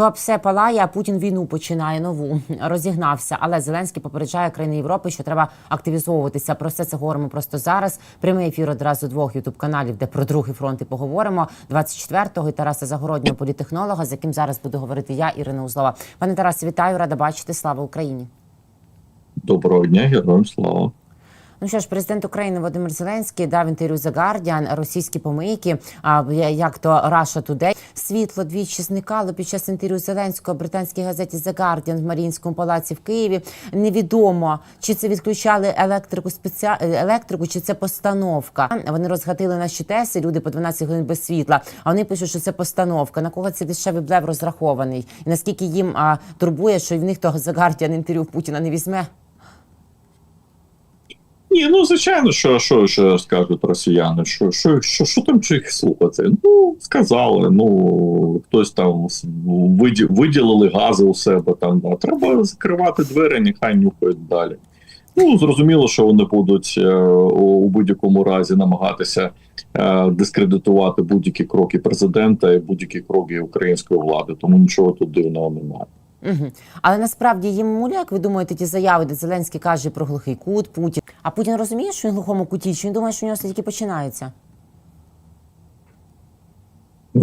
То все палає, а Путін війну починає нову. Розігнався. Але Зеленський попереджає країни Європи, що треба активізовуватися. Про все це говоримо просто зараз. Прямий ефір одразу двох ютуб каналів, де про другий фронт і поговоримо. 24-го і Тараса Загороднього, політехнолога, з яким зараз буду говорити я, Ірина Узлова. Пане Тарасе, вітаю, рада бачити. Слава Україні. Доброго дня, героям слава. Ну що ж, президент України Володимир Зеленський дав інтерв'ю The Guardian, російські помийки, а як то Russia Today. Світло двічі зникало під час інтерв'ю Зеленського британській газеті The Guardian в Маріїнському палаці в Києві. Невідомо чи це відключали електрику спеціа... електрику, чи це постановка. Вони розгатили наші теси, люди по 12 годин без світла. А вони пишуть, що це постановка. На кого цей дешевий блев розрахований? І наскільки їм а, турбує, що в них того The Guardian інтерв'ю Путіна не візьме? Ні, ну звичайно, що що, що скажуть росіяни, що що, що, що там їх слухати? Ну, сказали, ну хтось там виді, виділили гази у себе там. Да. Треба закривати двері, нехай нюхають далі. Ну, зрозуміло, що вони будуть е, у будь-якому разі намагатися е, дискредитувати будь-які кроки президента і будь-які кроки української влади, тому нічого тут дивного немає. Угу. Але насправді їм муля, як ви думаєте, ті заяви, де Зеленський каже про глухий кут, Путін. А Путін розуміє, що він в глухому куті, чи він думає, що у нього все тільки починається? Е,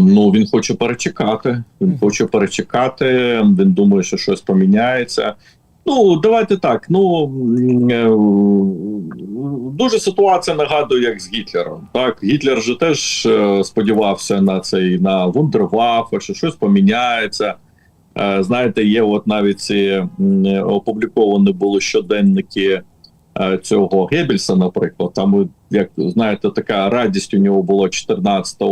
Ну, він хоче перечекати. Він хоче перечекати. Він думає, що щось поміняється. Ну, давайте так. Ну е, дуже ситуація нагадує, як з Гітлером. Так, Гітлер же теж е, сподівався на цей на вундерваффе, що щось поміняється. Е, Знаєте, є от навіть ці опубліковані були щоденники е, цього Геббельса, наприклад. Там, як знаєте, така радість у нього була 14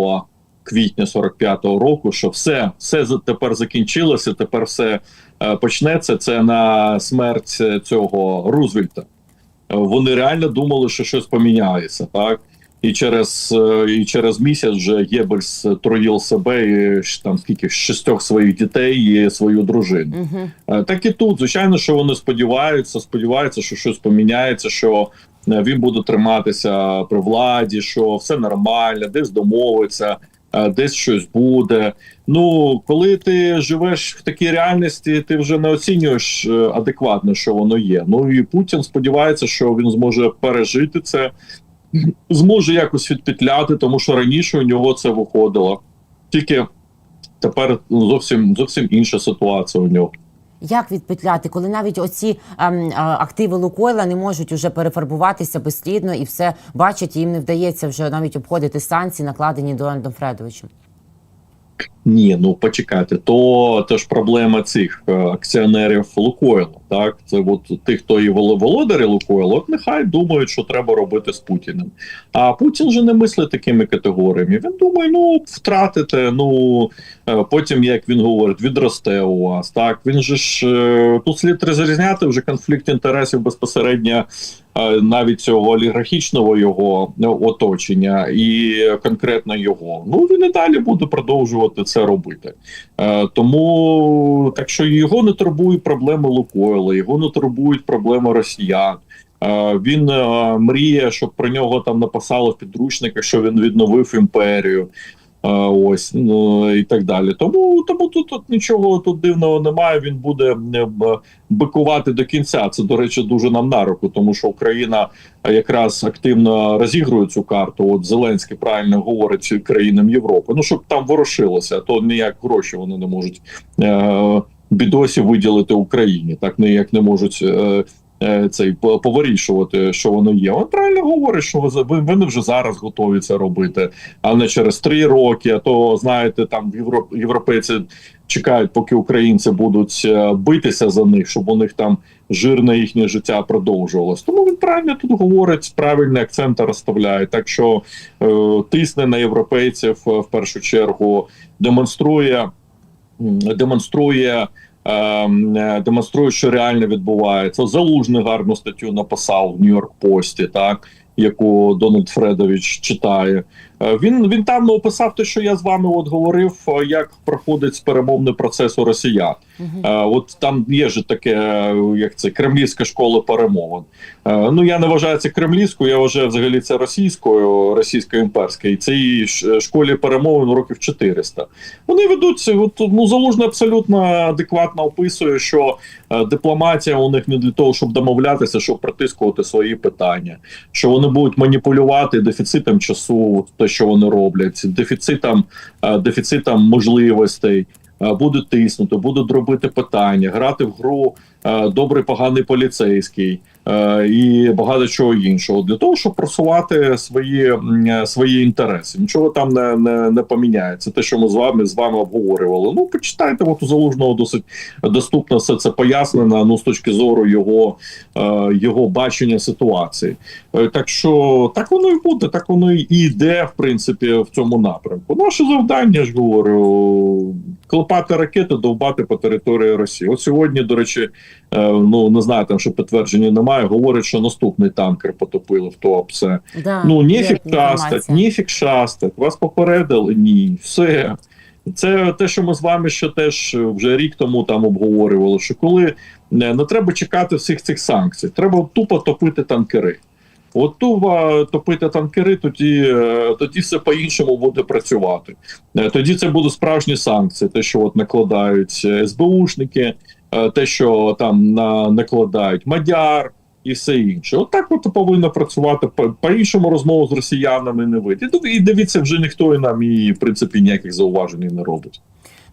квітня 45-го року, що все, все тепер закінчилося, тепер все е, почнеться. Це на смерть цього Рузвельта. Е, Вони реально думали, що щось поміняється, так. І через е, і через місяць вже Геббельс труїв себе і там скільки шістьох своїх дітей і свою дружину. Угу. Так і тут, звичайно, що вони сподіваються, сподіваються, що щось поміняється, що е, він буде триматися при владі, що все нормально, десь домовиться, десь щось буде. Ну, коли ти живеш в такій реальності, ти вже не оцінюєш адекватно, що воно є. Ну і Путін сподівається, що він зможе пережити це, зможе якось відпетляти, тому що раніше у нього це виходило. Тільки тепер зовсім зовсім інша ситуація у нього. Як відпетляти, коли навіть оці ем, активи Лукойла не можуть уже перефарбуватися безслідно і все бачать, і їм не вдається вже навіть обходити санкції, накладені Дональдом Фредовичем? Ні, ну почекайте, то теж проблема цих е, акціонерів Лукойлу. Так, це от ті, хто і воло- володарі Лукойлу, от нехай думають, що треба робити з Путіним. А Путін же не мислить такими категоріями. Він думає, ну втратите, ну е, потім, як він говорить, відросте у вас. Так він же ж е, тут слід розрізняти вже конфлікт інтересів безпосередньо навіть цього олігархічного його е, оточення і конкретно його. Ну він і далі буде продовжувати це робити. Е, тому так що його не турбують проблеми Лукойла, його не турбують проблеми росіян. Е, він е, мріє, щоб про нього там написали в підручниках, що він відновив імперію. Ось ну і так далі. Тому тому тут, тут нічого тут дивного немає. Він буде е, бикувати до кінця. Це до речі, дуже нам на руку, тому що Україна якраз активно розігрує цю карту. От Зеленський правильно говорить країнам Європи. Ну щоб там ворушилося, то ніяк гроші вони не можуть е, бідосі виділити Україні. Так ніяк не можуть. Е, Цей по- повирішувати, що воно є. Він правильно говорить, що вони вже зараз готові це робити, а не через три роки. А то знаєте, там європ, європейці чекають, поки українці будуть е, битися за них, щоб у них там жирне їхнє життя продовжувалось. Тому він правильно тут говорить, правильні акценти розставляє. Так що е, тисне на європейців е, в першу чергу, демонструє, демонструє. Ем, е, Демонструє, що реально відбувається. Залужний гарну статтю написав в Нью-Йорк Пості, так яку Дональд Фредович читає. Е, Він він там описав те, що я з вами от говорив, е, як проходить перемовний процес у росіян. Е, От там є ж таке, як це кремлівська школа перемовин. Ну я не вважаю це кремлівською, я вважаю взагалі це російською, російсько-імперською. І цій школі перемовин років 400. Вони ведуться. От ну залужно абсолютно адекватно описує, що дипломатія у них не для того, щоб домовлятися, щоб притискувати свої питання, що вони будуть маніпулювати дефіцитом часу, те, що вони роблять, дефіцитом, е, дефіцитом можливостей. е, Будуть тиснути, будуть робити питання, грати в гру е, добрий, поганий поліцейський і багато чого іншого для того, щоб просувати свої, е, свої інтереси. Нічого там не, не, не поміняється. Те, що ми з вами з вами обговорювали. Ну почитайте, от у залужного досить доступно все це пояснено. Ну з точки зору його, е, його бачення ситуації. Е, Так що так воно і буде, так воно і йде, в принципі, в цьому напрямку. Наше завдання ж говорю клепати ракети, довбати по території Росії. От сьогодні, до речі, е, ну не знаю, там що підтвердження немає. Говорять, що наступний танкер потопили в Туапсе. Да, Ну ніфік шастать, ніфік шастать. Вас попередили? Ні, все. Це те, що ми з вами ще теж вже рік тому там обговорювали. Що коли не, не треба чекати всіх цих санкцій, треба тупо топити танкери. От тупо топити танкери, тоді, е, тоді все по-іншому буде працювати. Е, Тоді це будуть справжні санкції, те, що от накладають е, СБУшники, е, те, що там на, накладають Мадяр і все інше. От так от повинно працювати по- по-іншому розмову з росіянами не вийде. І, і дивіться, вже ніхто і нам і в принципі ніяких зауважень не робить.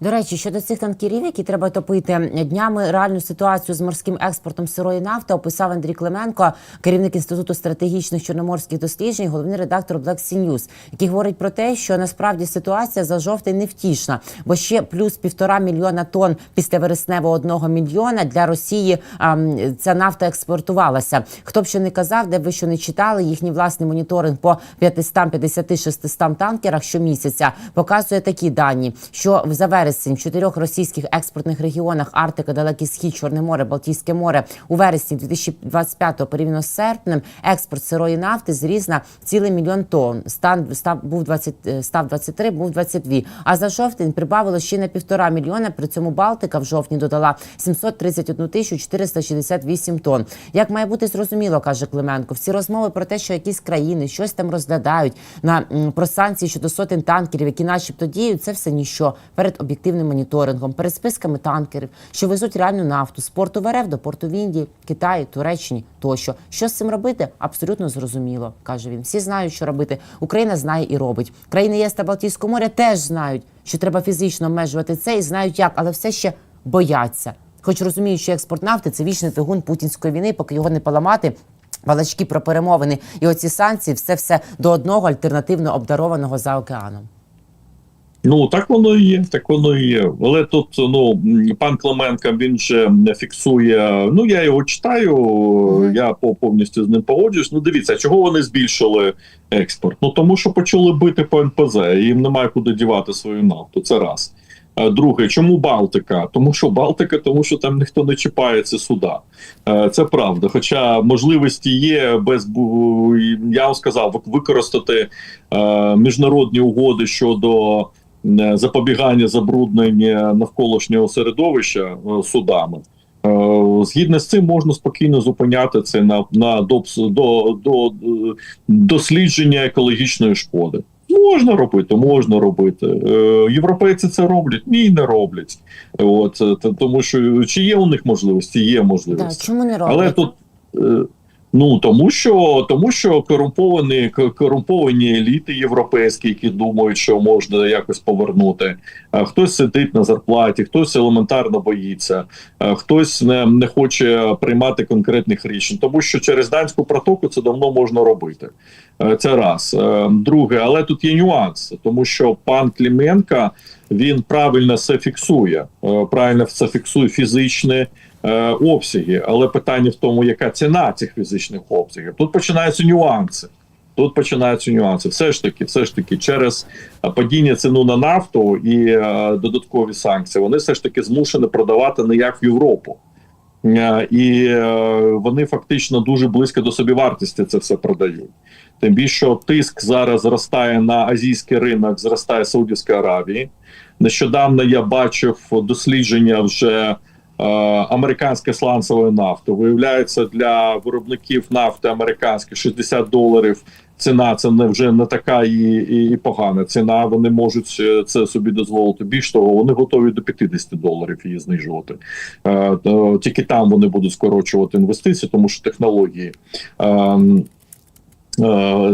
До речі, щодо цих танкерів, які треба топити днями, реальну ситуацію з морським експортом сирої нафти описав Андрій Клименко, керівник інституту стратегічних чорноморських досліджень, головний редактор Black Sea News, який говорить про те, що насправді ситуація за жовтень невтішна, бо ще плюс півтора мільйона тонн після вересневого одного мільйона для Росії а, ця нафта експортувалася. Хто б що не казав, де б ви що не читали, їхній власний моніторинг по 550-600 танкерах щомісяця показує такі дані, що за вересень в чотирьох російських експортних регіонах Арктика, Далекий Схід, Чорне море, Балтійське море у вересні 2025 порівняно з серпнем експорт сирої нафти зріс на цілий мільйон тонн. Стан став був 20, е, став 23, був 22. А за жовтень прибавило ще на півтора мільйона. При цьому Балтика в жовтні додала 731 тисячу 468 тонн. Як має бути зрозуміло, каже Клименко, всі розмови про те, що якісь країни щось там розглядають на про санкції щодо сотень танкерів, які, начебто, діють, це все ніщо перед об'єктивним моніторингом, перед списками танкерів, що везуть реальну нафту з порту в до порту в Індії, Китаї, Туреччині тощо. Що з цим робити? Абсолютно зрозуміло, каже він. Всі знають, що робити. Україна знає і робить. Країни ЄС та Балтійського моря теж знають, що треба фізично обмежувати це і знають як, але все ще бояться. Хоч розуміють, що експорт нафти це вічний двигун путінської війни, поки його не поламати. Балачки про перемовини і оці санкції все все до одного альтернативно обдарованого за океаном. Ну так воно і є, так воно і є. Але тут ну пан Клименко він же не фіксує. Ну я його читаю, я по- повністю з ним погоджуюсь. Ну дивіться, чого вони збільшили експорт? Ну тому що почали бити по НПЗ, і їм немає куди дівати свою нафту. Це раз. Е, Друге, чому Балтика? Тому що Балтика, тому що там ніхто не чіпає ці суда. Е, Це правда. Хоча можливості є без я вам сказав, використати е, міжнародні угоди щодо запобігання забруднення навколишнього середовища е, судами. Е, Згідно з цим можна спокійно зупиняти це на, на до, до, е, дослідження екологічної шкоди. Можна робити, можна робити. Е, Європейці це роблять? Ні, не роблять. От е, тому що чи є у них можливості? Є Да, можливості. чому не роблять? Але тут е, ну тому що тому що корумповані корумповані еліти європейські, які думають, що можна якось повернути. Хтось сидить на зарплаті, хтось елементарно боїться, хтось не, не хоче приймати конкретних рішень, тому що через данську протоку це давно можна робити. Е, Це раз. Е, Друге, але тут є нюанс, тому що пан Кліменко він правильно це фіксує. Е, Правильно це фіксує фізичне е, обсяги, але питання в тому, яка ціна цих фізичних обсягів. Тут починаються нюанси. Тут починаються нюанси. Все ж таки, все ж таки, через е, падіння ціну на нафту і е, додаткові санкції, вони все ж таки змушені продавати не як в Європу. Е, і е, вони фактично дуже близько до собівартості це все продають. Тим більше тиск зараз зростає на азійський ринок, зростає Саудівської Аравії. Нещодавно я бачив дослідження вже е, американської сланцевої нафти. Виявляється, для виробників нафти американських 60 доларів ціна це не вже не така і, і, і погана ціна. Вони можуть е, це собі дозволити. Більш того, вони готові до 50 доларів її знижувати. Е, то тільки там вони будуть скорочувати інвестиції, тому що технології. Е, е,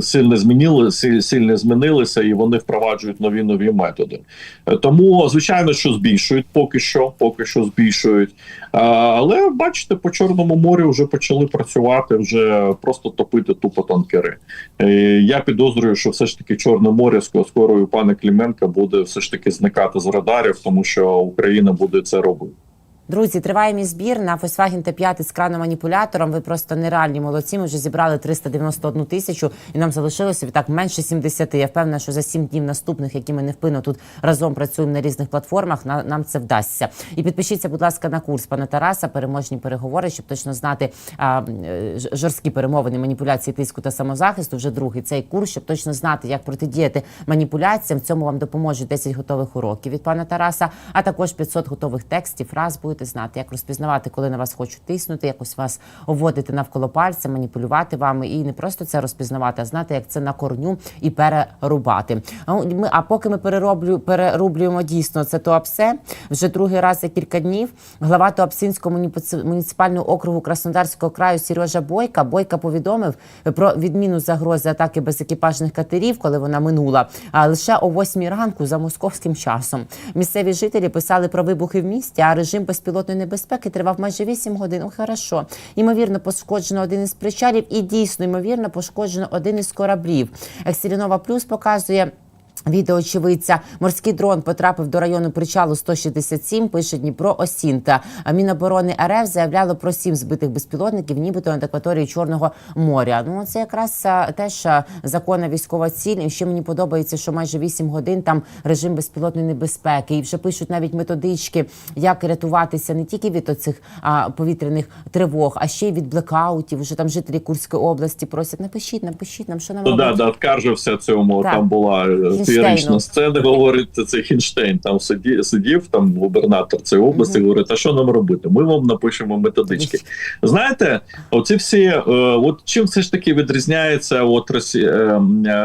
Сильно змінили, силь- сильно змінилися, і вони впроваджують нові нові методи. Е, Тому, звичайно, що збільшують поки що, поки що збільшують. Е, Але бачите, по Чорному морю вже почали працювати, вже просто топити тупо танкери. Е, Я підозрюю, що все ж таки Чорне море скоро скоро і у пана Кліменка буде все ж таки зникати з радарів, тому що Україна буде це робити. Друзі, триває мій збір на Volkswagen T5 з краноманіпулятором. Ви просто нереальні молодці. Ми вже зібрали 391 тисячу, і нам залишилося відтак менше 70. Я впевнена, що за 7 днів наступних, які ми невпинно тут разом працюємо на різних платформах, на, нам це вдасться. І підпишіться, будь ласка, на курс пана Тараса, переможні переговори, щоб точно знати а, е, жорсткі перемовини, маніпуляції, тиску та самозахисту. Вже другий цей курс, щоб точно знати, як протидіяти маніпуляціям. В цьому вам допоможуть 10 готових уроків від пана Тараса, а також 500 готових текстів, фраз будете знати, як розпізнавати, коли на вас хочуть тиснути, якось вас обводити навколо пальця, маніпулювати вами і не просто це розпізнавати, а знати, як це на корню і перерубати. А ми, а поки ми перероблю, перерублюємо дійсно це ТОАПСЕ, вже другий раз за кілька днів. Глава Туапсинського муніципального округу Краснодарського краю Сережа Бойка. Бойка повідомив про відміну загрози атаки безекіпажних катерів, коли вона минула. А лише о 8 ранку за московським часом. Місцеві жителі писали про вибухи в місті, а режим безпілотної небезпеки тривав майже 8 годин. О, хорошо. Ймовірно, пошкоджено один із причалів, і дійсно ймовірно пошкоджено один із кораблів. Ексілінова Плюс показує. Відео очевидця морський дрон потрапив до району причалу 167, Пише Дніпро Осінта. Міноборони РФ заявляло про сім збитих безпілотників, нібито над акваторією Чорного моря. Ну це якраз теж законна військова ціль. І ще мені подобається, що майже 8 годин там режим безпілотної небезпеки. І вже пишуть навіть методички, як рятуватися не тільки від оцих а, повітряних тривог, а ще й від блекаутів. Уже там жителі Курської області просять. Напишіть, напишіть нам, що нам Ну да, да, откаржився цьому. Так. Там була е. Феєрична сцена. Говорить, це Хінштейн. Там сидів, сидів там губернатор цієї області. Мгм. Говорить, а що нам робити? Ми вам напишемо методички. Знаєте, оці всі, е, от чим все ж таки відрізняється от Росі, е,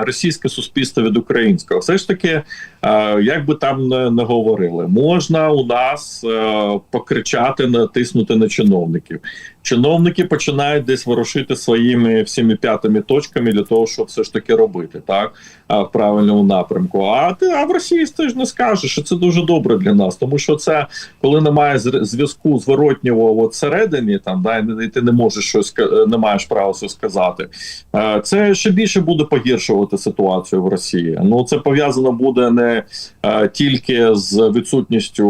російське суспільство від українського? Все ж таки, е, як би там не, не говорили, можна у нас е, покричати, натиснути на чиновників. Чиновники починають десь ворушити своїми всіми п'ятими точками для того, щоб все ж таки робити так в правильному напрямку. А ти а в Росії ти ж не скажеш, що це дуже добре для нас, тому що це коли немає зв'язку зворотнього от всередині, там да і ти не можеш щось не маєш права це сказати. Це ще більше буде погіршувати ситуацію в Росії. Ну це пов'язано буде не тільки з відсутністю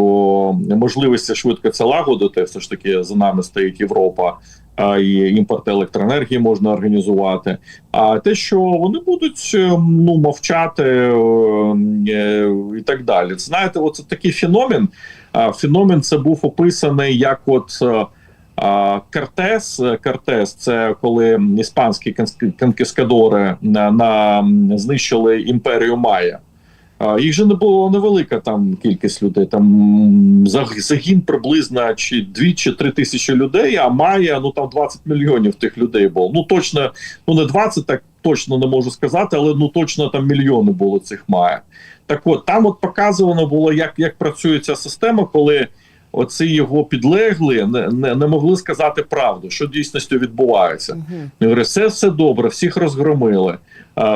можливості швидко це лагодити. Все ж таки за нами стоїть Європа. А, І імпорт електроенергії можна організувати. А те, що вони будуть е, ну мовчати е, е, і так далі. Знаєте, оце такий феномен. Феномен це був описаний як от. а, Кортес, Кортес, це коли іспанські конкіскадори на, на знищили імперію Майя. Їх же не було невелика там кількість людей. Там загін приблизно чи 2 чи 3 тисячі людей, а має ну там 20 мільйонів тих людей було. Ну точно, ну не 20, так точно не можу сказати, але ну точно там мільйони було цих має. Так от там от показувано було, як, як працює ця система, коли оці його підлегли не, не, не могли сказати правду, що дійсністю відбувається. Він говорить, все все добре, всіх розгромили.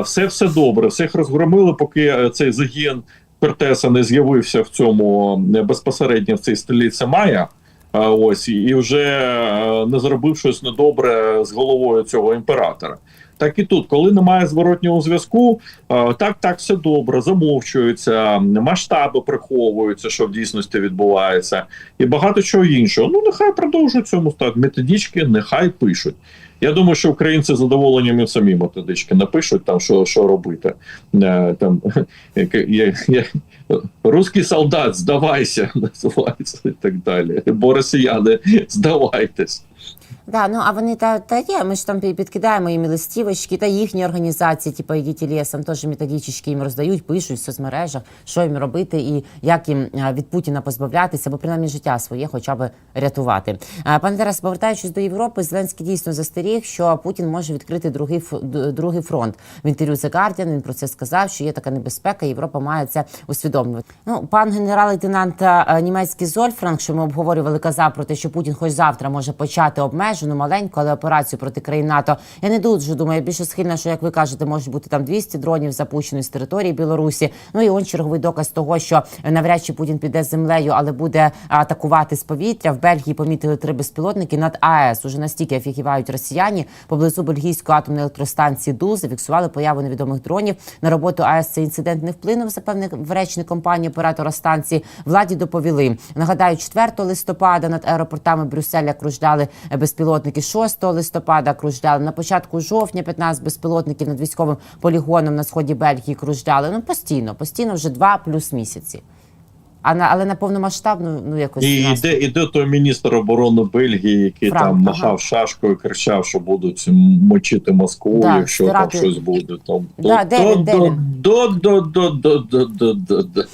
Все все добре, всіх розгромили, поки е, цей загін Кортеса не з'явився в цьому е, безпосередньо в цій столиці Майя. Ось і і вже е, не зробив щось недобре з головою цього імператора. Так і тут, коли немає зворотнього зв'язку, е, так, так, все добре, замовчується, масштаби приховуються, що в дійсності відбувається, і багато чого іншого. Ну нехай продовжують цьому стати. Методички нехай пишуть. Я думаю, що українці задоволенням і самі методички напишуть там, що, що робити. Е, Там, як- я, я, Русський солдат, здавайся, називається і так далі. Бо росіяни, здавайтесь. Да, ну а вони та, та є. Ми ж там пі- підкидаємо їм листівочки, та їхні організації, типу «Ідіть лісом», теж методички їм роздають, пишуть в соцмережах, що їм робити і як їм від Путіна позбавлятися, або принаймні життя своє хоча б рятувати. Пане Тарас, повертаючись до Європи, Зеленський дійсно застеріг, що Путін може відкрити другий другий фронт. В інтерв'ю The Guardian він про це сказав, що є така небезпека, Європа має це усвідомлювати. Ну, пан генерал-лейтенант е, німецький Зольфранк, що ми обговорювали, казав про те, що Путін хоч завтра може почати обмежену маленьку, але операцію проти країн НАТО. Я не дуже думаю, я більше схильна, що як ви кажете, може бути там 200 дронів запущено з території Білорусі. Ну і он черговий доказ того, що навряд чи Путін піде землею, але буде атакувати з повітря. В Бельгії помітили три безпілотники над АЕС. Уже настільки офігівають росіяни поблизу бельгійської атомної електростанції ДУ зафіксували появу невідомих дронів на роботу АЕС. Цей інцидент не вплинув, запевнив речник компанії оператора станції. Владі доповіли. Нагадаю, 4 листопада над аеропортами Брюсселя кружляли безпілотники. 6 листопада кружляли. На початку жовтня 15 безпілотників над військовим полігоном на сході Бельгії кружляли. Ну постійно, постійно вже два плюс місяці. А на але на повномасштабну ну якось І нас- іде, іде той міністр оборони Бельгії, який Франк, там ага. махав шашкою, кричав, що будуть мочити Москву, Да, якщо стирати- там щось буде. Там Да, до, до, до, до, до, до, до.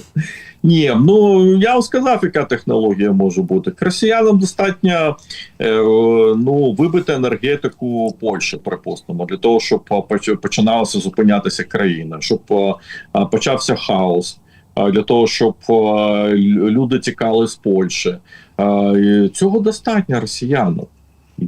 Ні, ну я сказав, яка технологія може бути. Росіянам достатньо е, е, ну, вибити енергетику Польщі, припустимо, для того, щоб починалася зупинятися країна, щоб а, почався хаос. Для того щоб лю- люди тікали з Польщі, і цього достатньо росіянам.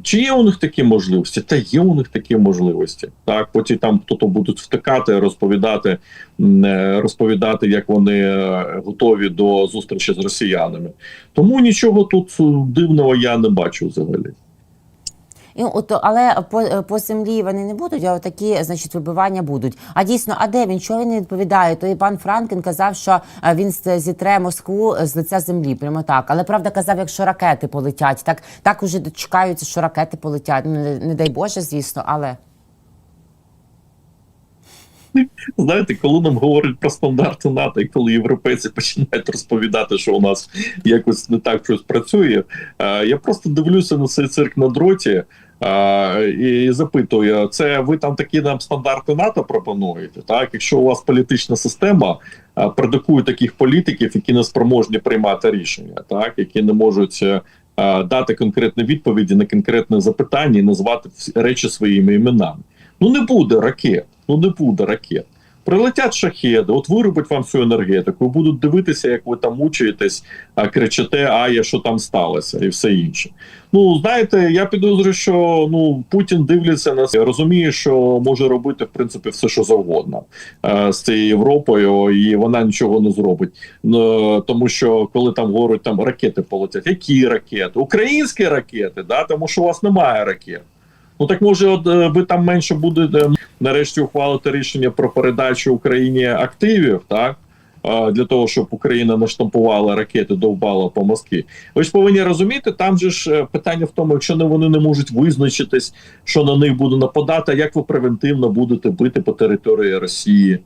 Чи є у них такі можливості? Та є у них такі можливості. Так, потім там хтось будуть втикати, розповідати, е, розповідати, як вони е, готові до зустрічі з росіянами. Тому нічого тут е, дивного я не бачу взагалі. І от, але по, по землі вони не будуть, а такі, значить, вибивання будуть. А дійсно, а де він? Чого він не відповідає? То і пан Франкен казав, що е, він зітре Москву з лиця землі, прямо так. Але правда казав, якщо ракети полетять, так так уже дочекаються, що ракети полетять. Ну не, не дай Боже, звісно, але Знаєте, коли нам говорять про стандарти НАТО, і коли європейці починають розповідати, що у нас якось не так щось працює, е, я просто дивлюся на цей цирк на дроті. І запитую, це ви там такі нам стандарти НАТО пропонуєте? Так, якщо у вас політична система продукує таких політиків, які не спроможні приймати рішення, так які не можуть е, дати конкретні відповіді на конкретне запитання і назвати речі своїми іменами. Ну не буде ракет. Ну не буде ракет. Прилетять шахеди, от виробить вам всю енергетику, будуть дивитися, як ви там мучаєтесь, кричите, а я що там сталося, і все інше. Ну знаєте, я підозрюю, що ну Путін дивиться на це, розуміє, що може робити в принципі все, що завгодно е, з цією Європою, і вона нічого не зробить. Ну, тому що коли там говорять, там ракети полетять, які ракети? Українські ракети, да, тому що у вас немає ракет. Ну так може, от е, ви там менше будете нарешті ухвалити рішення про передачу Україні активів, так для того, щоб Україна наштампувала ракети, довбала по Москві. Ви ж повинні розуміти, там же ж е, питання в тому, якщо не вони не можуть визначитись, що на них буде нападати, як ви превентивно будете бити по території Росії?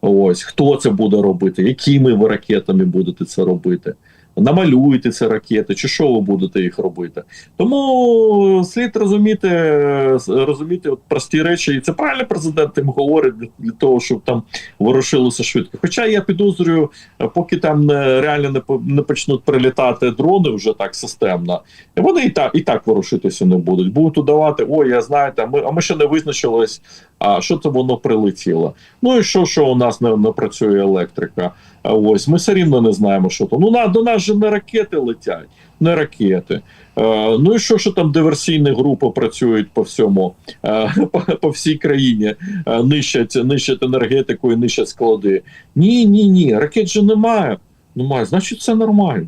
Ось хто це буде робити, якими ви ракетами будете це робити? Намалюєте ці ракети, чи що ви будете їх робити? Тому слід розуміти, е, розуміти от прості речі, і це правильно президент їм говорить для, того, щоб там ворушилося швидко. Хоча я підозрюю, е, поки там не, реально не, не почнуть прилітати дрони вже так системно, вони і так і так ворушитися не будуть. Будуть удавати, ой, я знаєте, а ми, а ми ще не визначились, а що це воно прилетіло. Ну і що, що у нас не, не працює електрика? Ось ми все рівно не знаємо, що то. Ну на до нас же не ракети летять, не ракети. Е, ну і що, що там диверсійні групи працюють по всьому, е, по, по всій країні, е, нищать, нищать енергетику і нищать склади. Ні, ні, ні, ракет же немає. Немає, значить, це нормально.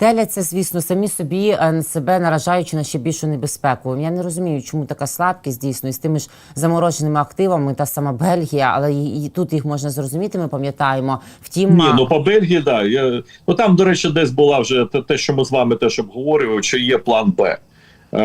Теляться, звісно, самі собі себе наражаючи на ще більшу небезпеку. Я не розумію, чому така слабкість дійсно і з тими ж замороженими активами, та сама Бельгія, але і, і тут їх можна зрозуміти. Ми пам'ятаємо. Втім, Ні, ну по Бельгії, да. Я, ну там, до речі, десь була вже те, те, що ми з вами теж обговорювали, чи є план Б. Е,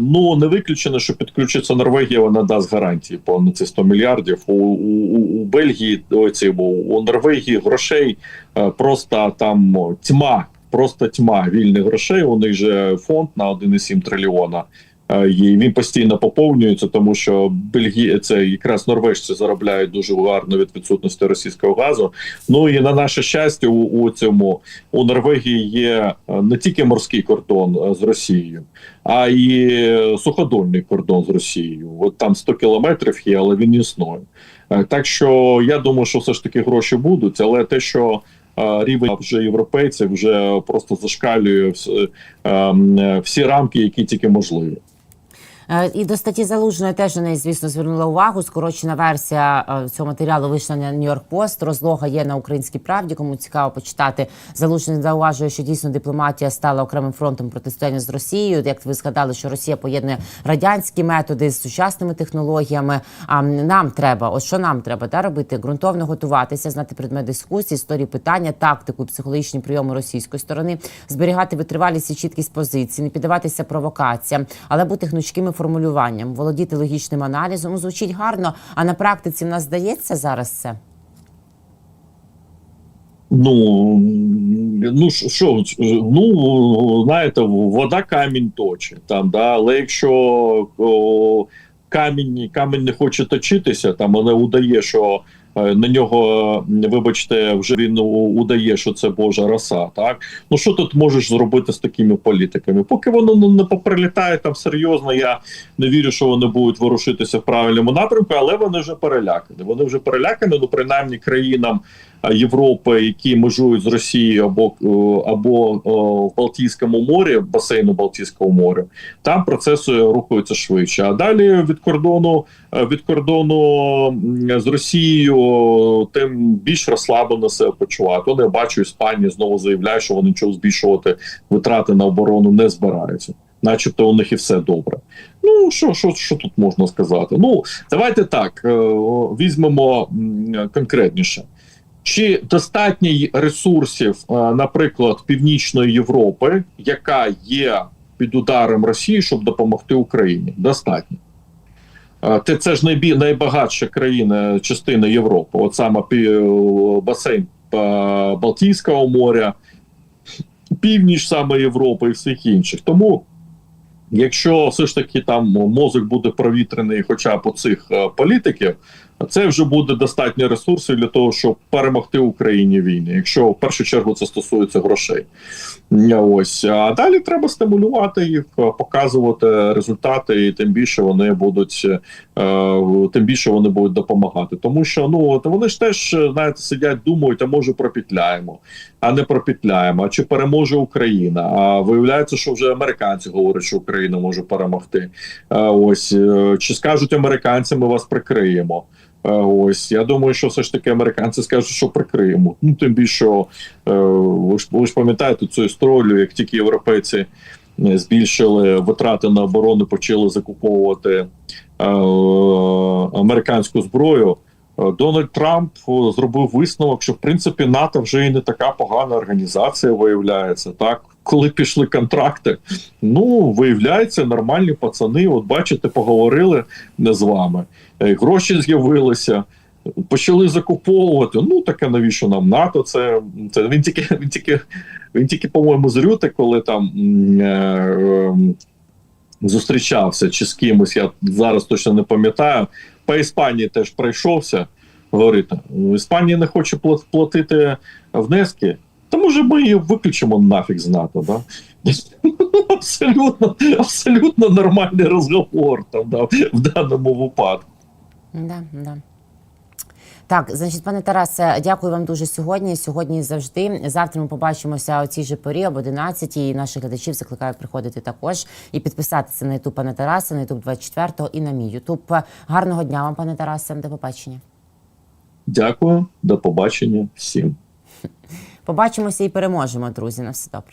ну не виключено, що підключиться Норвегія, вона дасть гарантії по на ці 100 мільярдів. У, у, у Бельгії оці, у, у Норвегії грошей е, просто там тьма, просто тьма вільних грошей. У них же фонд на 1,7 трильйона. Е, І він постійно поповнюється, тому що Бельгія це якраз норвежці заробляють дуже гарно від відсутності російського газу. Ну і на наше щастя, у, у цьому у Норвегії є е, не тільки морський кордон е, з Росією, а й суходольний кордон з Росією. От там 100 кілометрів є, але він існує. Так що я думаю, що все ж таки гроші будуть, але те, що рівень вже європейців вже просто зашкалює вс- е, е, всі рамки, які тільки можливі. Е, І до статті залужної теж на неї, звісно, звернула увагу. Скорочена версія е, цього матеріалу вийшла на Нью-Йорк Пост. Розлога є на українській правді. Кому цікаво почитати. Залужний зауважує, що дійсно дипломатія стала окремим фронтом протистояння з Росією. Як ви згадали, що Росія поєднує радянські методи з сучасними технологіями. А нам треба, от що нам треба да, робити? Ґрунтовно готуватися, знати предмет дискусії, історії питання, тактику, психологічні прийоми російської сторони, зберігати витривалість і чіткість позицій, не піддаватися провокаціям, але бути гнучкими формулюванням, володіти логічним аналізом. Звучить гарно, а на практиці в нас здається зараз це. Ну ну що- ну знаєте, вода камінь точить там, да, але якщо о, камінь, камінь не хоче точитися, там але удає, що на нього, вибачте, вже він удає, що це Божа роса. Так ну що тут можеш зробити з такими політиками? Поки воно ну, не поприлітає там серйозно, я не вірю, що вони будуть ворушитися в правильному напрямку, але вони вже перелякані. Вони вже перелякані, ну принаймні країнам. Європи, які межують з Росією або е, або в Балтійському морі, басейну Балтійського моря, там процеси рухаються швидше. А далі від кордону е, від кордону з Росією, тим більш розслаблено себе почувати. Вони я бачу, Іспанія знову заявляє, що вони нічого збільшувати витрати на оборону не збираються. Начебто у них і все добре. Ну що, що, що тут можна сказати? Ну давайте так е, візьмемо конкретніше. Чи достатньо й ресурсів, е, наприклад, Північної Європи, яка є під ударом Росії, щоб допомогти Україні? Достатньо. Е, Це, ж найбі, найбагатша країна частина Європи, от саме басейн е, Балтійського моря, північ саме Європи і всіх інших. Тому, якщо все ж таки там мозок буде провітрений, хоча б у цих е, політиків, це вже буде достатньо ресурсів для того, щоб перемогти Україні в війні, якщо в першу чергу це стосується грошей. Ось а далі треба стимулювати їх, е, показувати результати, і тим більше вони будуть е, тим більше вони будуть допомагати. Тому що ну от вони ж теж е, знаєте, сидять, думають, а може пропітляємо, а не пропітляємо. А чи переможе Україна? А виявляється, що вже американці говорять, що Україна може перемогти. Е, Ось е, чи скажуть американці, ми вас прикриємо. Е, Ось я думаю, що все ж таки американці скажуть, що прикриємо. Ну тим більше, е, ви ж ви ж пам'ятаєте цю історію, як тільки європейці е, збільшили витрати на оборону, почали закуповувати американську зброю. Дональд Трамп зробив висновок, що в принципі НАТО вже і не така погана організація виявляється. Так, коли пішли контракти, ну виявляється, нормальні пацани. От бачите, поговорили не з вами. Е, Гроші з'явилися, почали закуповувати. Ну таке навіщо нам НАТО? Це, це він тільки він тільки він тільки, по-моєму, з Рюти, коли там е, е, зустрічався чи з кимось, я зараз точно не пам'ятаю. По Іспанії теж пройшовся. Говорить, Іспанія не хоче платити внески. Та може ми її виключимо нафіг з НАТО, да? абсолютно, абсолютно нормальний розговор там, да, в даному випадку. Да, да. Так, значить, пане Тарасе, дякую вам дуже сьогодні. Сьогодні і завжди. Завтра ми побачимося о цій же порі об 11 І наших глядачів закликаю приходити також і підписатися на Ютуб пане Тарасе, на Ютуб 24 і на мій Ютуб. Гарного дня вам, пане Тарасе. До побачення. Дякую, до побачення всім. Побачимося і переможемо, друзі. На все добре.